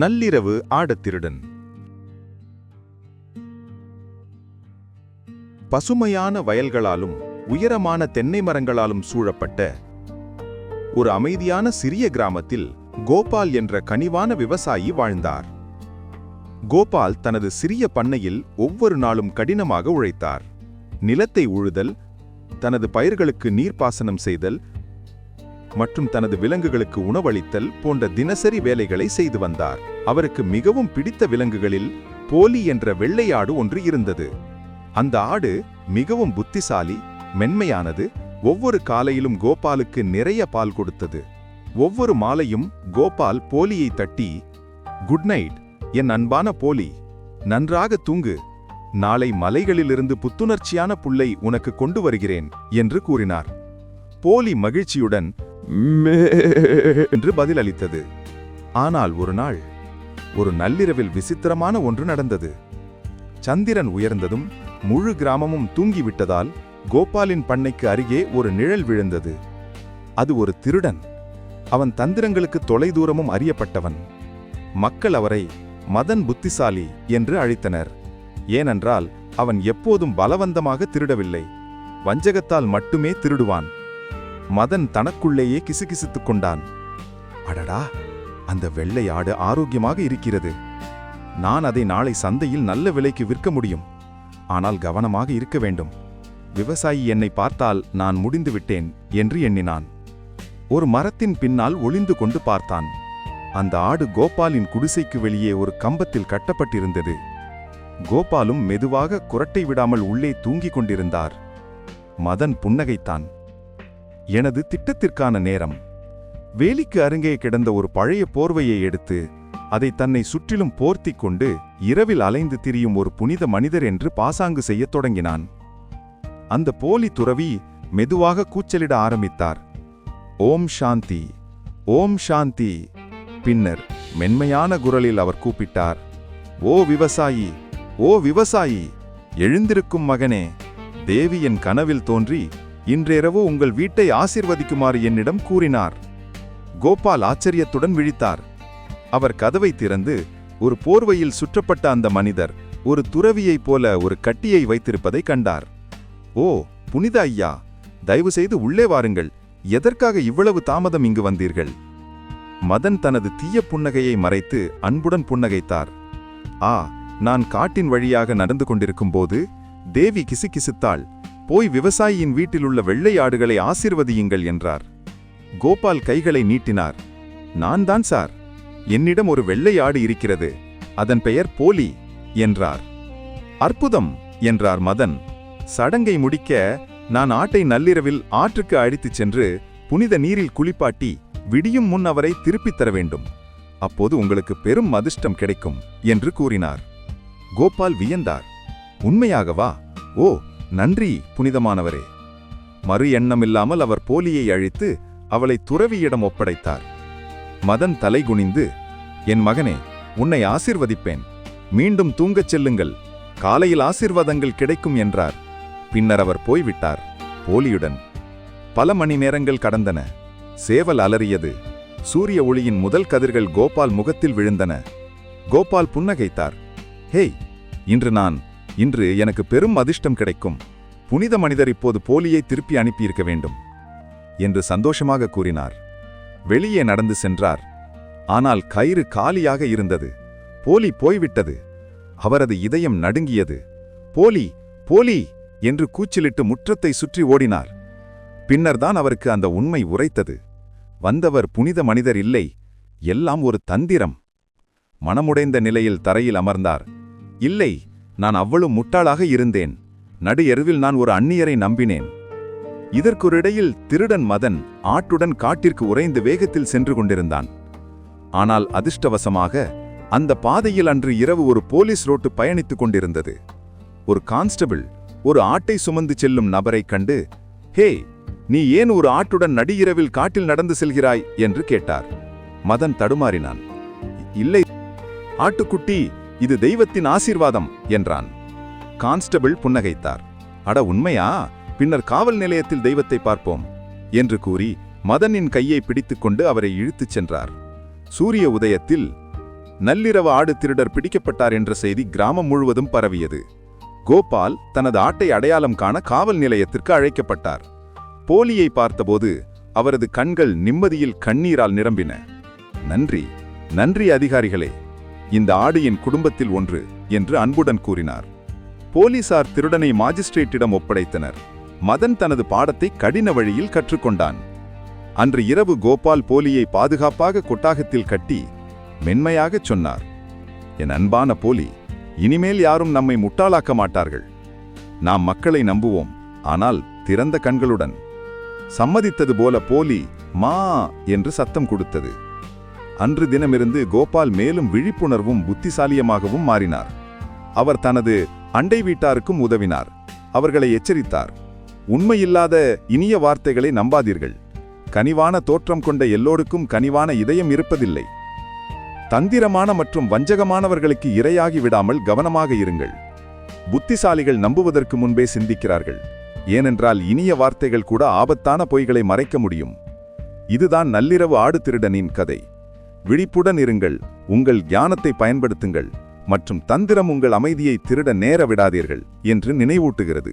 நள்ளிரவு ஆடத்திருடன். பசுமையான வயல்களாலும் உயரமான தென்னை மரங்களாலும் சூழப்பட்ட ஒரு அமைதியான சிறிய கிராமத்தில் கோபால் என்ற கனிவான விவசாயி வாழ்ந்தார். கோபால் தனது சிறிய பண்ணையில் ஒவ்வொரு நாளும் கடினமாக உழைத்தார். நிலத்தை உழுதல் தனது பயிர்களுக்கு நீர்ப்பாசனம் செய்தல் மற்றும் தனது விலங்குகளுக்கு உணவளித்தல் போன்ற தினசரி வேலைகளை செய்து வந்தார். அவருக்கு மிகவும் பிடித்த விலங்குகளில் போலி என்ற வெள்ளையாடு ஒன்று இருந்தது. அந்த ஆடு மிகவும் புத்திசாலி மென்மையானது ஒவ்வொரு காலையிலும் கோபாலுக்கு நிறைய பால் கொடுத்தது. ஒவ்வொரு மாலையும் கோபால் போலியை தட்டி குட் நைட் என் அன்பான போலி நன்றாக தூங்கு. நாளை மலைகளிலிருந்து புத்துணர்ச்சியான புல்லை உனக்கு கொண்டு வருகிறேன் என்று கூறினார். போலி மகிழ்ச்சியுடன் "மே" என்று பதிலளித்தது. ஆனால் ஒரு நாள் ஒரு நள்ளிரவில் விசித்திரமான ஒன்று நடந்தது. சந்திரன் உயர்ந்ததும் முழு கிராமமும் தூங்கிவிட்டதால் கோபாலின் பண்ணைக்கு அருகே ஒரு நிழல் விழுந்தது. அது ஒரு திருடன். அவன் தந்திரங்களுக்கு தொலைதூரமும் அறியப்பட்டவன். மக்கள் அவரை மதன் புத்திசாலி என்று அழைத்தனர். ஏனென்றால் அவன் எப்போதும் பலவந்தமாக திருடவில்லை. வஞ்சகத்தால் மட்டுமே திருடுவான். மதன் தனக்குள்ளேயே கிசுகிசுத்துக் கொண்டான். அடடா அந்த வெள்ளை ஆடு ஆரோக்கியமாக இருக்கிறது. நான் அதை நாளை சந்தையில் நல்ல விலைக்கு விற்க முடியும். ஆனால் கவனமாக இருக்க வேண்டும். விவசாயி என்னை பார்த்தால் நான் முடிந்து விட்டேன் என்று எண்ணினான். ஒரு மரத்தின் பின்னால் ஒளிந்து கொண்டு பார்த்தான். அந்த ஆடு கோபாலின் குடிசைக்கு வெளியே ஒரு கம்பத்தில் கட்டப்பட்டிருந்தது. கோபாலும் மெதுவாக குரட்டை விடாமல் உள்ளே தூங்கிக் கொண்டிருந்தார். மதன் புன்னகைத்தான். எனது திட்டத்திற்கான நேரம். வேலிக்கு அருங்கே கிடந்த ஒரு பழைய போர்வையை எடுத்து அதை தன்னை சுற்றிலும் போர்த்திக் கொண்டு இரவில் அலைந்து திரியும் ஒரு புனித மனிதர் என்று பாசாங்கு செய்யத் தொடங்கினான். அந்த போலி துறவி மெதுவாக கூச்சலிட ஆரம்பித்தார். ஓம் சாந்தி ஓம் சாந்தி பின்னர் மென்மையான குரலில் அவர் கூப்பிட்டார். ஓ விவசாயி ஓ விவசாயி எழுந்திருக்கும் மகனே தேவி என் கனவில் தோன்றி இன்றிரவு உங்கள் வீட்டை ஆசிர்வதிக்குமாறு என்னிடம் கூறினார். கோபால் ஆச்சரியத்துடன் விழித்தார். அவர் கதவை திறந்து ஒரு போர்வையில் சுற்றப்பட்ட அந்த மனிதர் ஒரு துறவியைப் போல ஒரு கட்டியை வைத்திருப்பதை கண்டார். ஓ புனித ஐயா தயவு செய்து உள்ளே வாருங்கள். எதற்காக இவ்வளவு தாமதம் இங்கு வந்தீர்கள்? மதன் தனது தீய புன்னகையை மறைத்து அன்புடன் புன்னகைத்தார். ஆ நான் காட்டின் வழியாக நடந்து கொண்டிருக்கும்போது தேவி கிசுகிசுத்தாள். போய் விவசாயியின் வீட்டிலுள்ள வெள்ளை ஆடுகளை ஆசிர்வதியுங்கள் என்றார். கோபால் கைகளை நீட்டினார். நான் தான் சார். என்னிடம் ஒரு வெள்ளை ஆடு இருக்கிறது. அதன் பெயர் போலி என்றார். அற்புதம் என்றார் மதன். சடங்கை முடிக்க நான் ஆட்டை நள்ளிரவில் ஆற்றுக்கு அழித்துச் சென்று புனித நீரில் குளிப்பாட்டி விடியும் முன் அவரை திருப்பித் தர வேண்டும். அப்போது உங்களுக்கு பெரும் அதிர்ஷ்டம் கிடைக்கும் என்று கூறினார். கோபால் வியந்தார். உண்மையாகவா? ஓ! நன்றி புனிதமானவரே. மறு எண்ணமில்லாமல் அவர் போலியை அழித்து அவளை துறவியிடம் ஒப்படைத்தார். மதன் தலைகுனிந்து என் மகனே உன்னை ஆசிர்வதிப்பேன். மீண்டும் தூங்கச் செல்லுங்கள். காலையில் ஆசிர்வாதங்கள் கிடைக்கும் என்றார். பின்னர் அவர் போய்விட்டார் போலியுடன். பல மணி நேரங்கள் கடந்தன. சேவல் அலறியது. சூரிய ஒளியின் முதல் கதிர்கள் கோபால் முகத்தில் விழுந்தன. கோபால் புன்னகைத்தார். ஹேய் இன்று நான் இன்று எனக்கு பெரும் அதிர்ஷ்டம் கிடைக்கும். புனித மனிதர் இப்போது போலியை திருப்பி அனுப்பியிருக்க வேண்டும் என்று சந்தோஷமாக கூறினார். வெளியே நடந்து சென்றார். ஆனால் கயிறு காலியாக இருந்தது. போலி போய்விட்டது. அவரது இதயம் நடுங்கியது. போலி போலி! என்று கூச்சலிட்டு முற்றத்தை சுற்றி ஓடினார். பின்னர்தான் அவருக்கு அந்த உண்மை உரைத்தது. வந்தவர் புனித மனிதர் இல்லை. எல்லாம் ஒரு தந்திரம். மனமுடைந்த நிலையில் தரையில் அமர்ந்தார். இல்லை நான் அவ்வளவு முட்டாளாக இருந்தேன். நடு எருவில் நான் ஒரு அந்நியரை நம்பினேன். இதற்கொரிடையில் திருடன் மதன் ஆட்டுடன் காட்டிற்கு உறைந்து வேகத்தில் சென்று கொண்டிருந்தான். ஆனால் அதிர்ஷ்டவசமாக அந்த பாதையில் அன்று இரவு ஒரு போலீஸ் ரோட்டு பயணித்துக் கொண்டிருந்தது. ஒரு கான்ஸ்டபிள் ஒரு ஆட்டை சுமந்து செல்லும் நபரைக் கண்டு ஹே நீ ஏன் ஒரு ஆட்டுடன் நடியிரவில் காட்டில் நடந்து செல்கிறாய்? என்று கேட்டார். மதன் தடுமாறினான். இல்லை ஆட்டுக்குட்டி இது தெய்வத்தின் ஆசீர்வாதம் என்றான். கான்ஸ்டபிள் புன்னகைத்தார். அட உண்மையா? பின்னர் காவல் நிலையத்தில் தெய்வத்தை பார்ப்போம் என்று கூறி மதனின் கையை பிடித்துக்கொண்டு அவரை இழுத்துச் சென்றார். சூரிய உதயத்தில் நள்ளிரவு ஆடு திருடர் பிடிக்கப்பட்டார் என்ற செய்தி கிராமம் முழுவதும் பரவியது. கோபால் தனது ஆட்டை அடையாளம் காண காவல் நிலையத்திற்கு அழைக்கப்பட்டார். போலியை பார்த்தபோது அவரது கண்கள் நிம்மதியில் கண்ணீரால் நிரம்பின. நன்றி நன்றி அதிகாரிகளே. இந்த ஆடு என் குடும்பத்தில் ஒன்று என்று அன்புடன் கூறினார். போலீசார் திருடனை மாஜிஸ்ட்ரேட்டிடம் ஒப்படைத்தனர். மதன் தனது பாடத்தை கடின வழியில் கற்றுக்கொண்டான். அன்று இரவு கோபால் போலியை பாதுகாப்பாக கொட்டாகத்தில் கட்டி மென்மையாகச் சொன்னார். என் அன்பான போலி இனிமேல் யாரும் நம்மை முட்டாளாக்க மாட்டார்கள். நாம் மக்களை நம்புவோம் ஆனால் திறந்த கண்களுடன். சம்மதித்தது போல போலி மா என்று சத்தம் கொடுத்தது. அன்று தினமிருந்து கோபால் மேலும் விழிப்புணர்வும் புத்திசாலியமாகவும் மாறினார். அவர் தனது அண்டை வீட்டாருக்கும் உதவினார். அவர்களை எச்சரித்தார். உண்மையில்லாத இனிய வார்த்தைகளை நம்பாதீர்கள். கனிவான தோற்றம் கொண்ட எல்லோருக்கும் கனிவான இதயம் இருப்பதில்லை. தந்திரமான மற்றும் வஞ்சகமானவர்களுக்கு இரையாகி விடாமல் கவனமாக இருங்கள். புத்திசாலிகள் நம்புவதற்கு முன்பே சிந்திக்கிறார்கள். ஏனென்றால் இனிய வார்த்தைகள் கூட ஆபத்தான பொய்களை மறைக்க முடியும். இதுதான் நள்ளிரவு ஆடு திருடனின் கதை. விழிப்புடன் இருங்கள். உங்கள் ஞானத்தை பயன்படுத்துங்கள். மற்றும் தந்திரம் உங்கள் அமைதியை திருட நேர விடாதீர்கள் என்று நினைவூட்டுகிறது.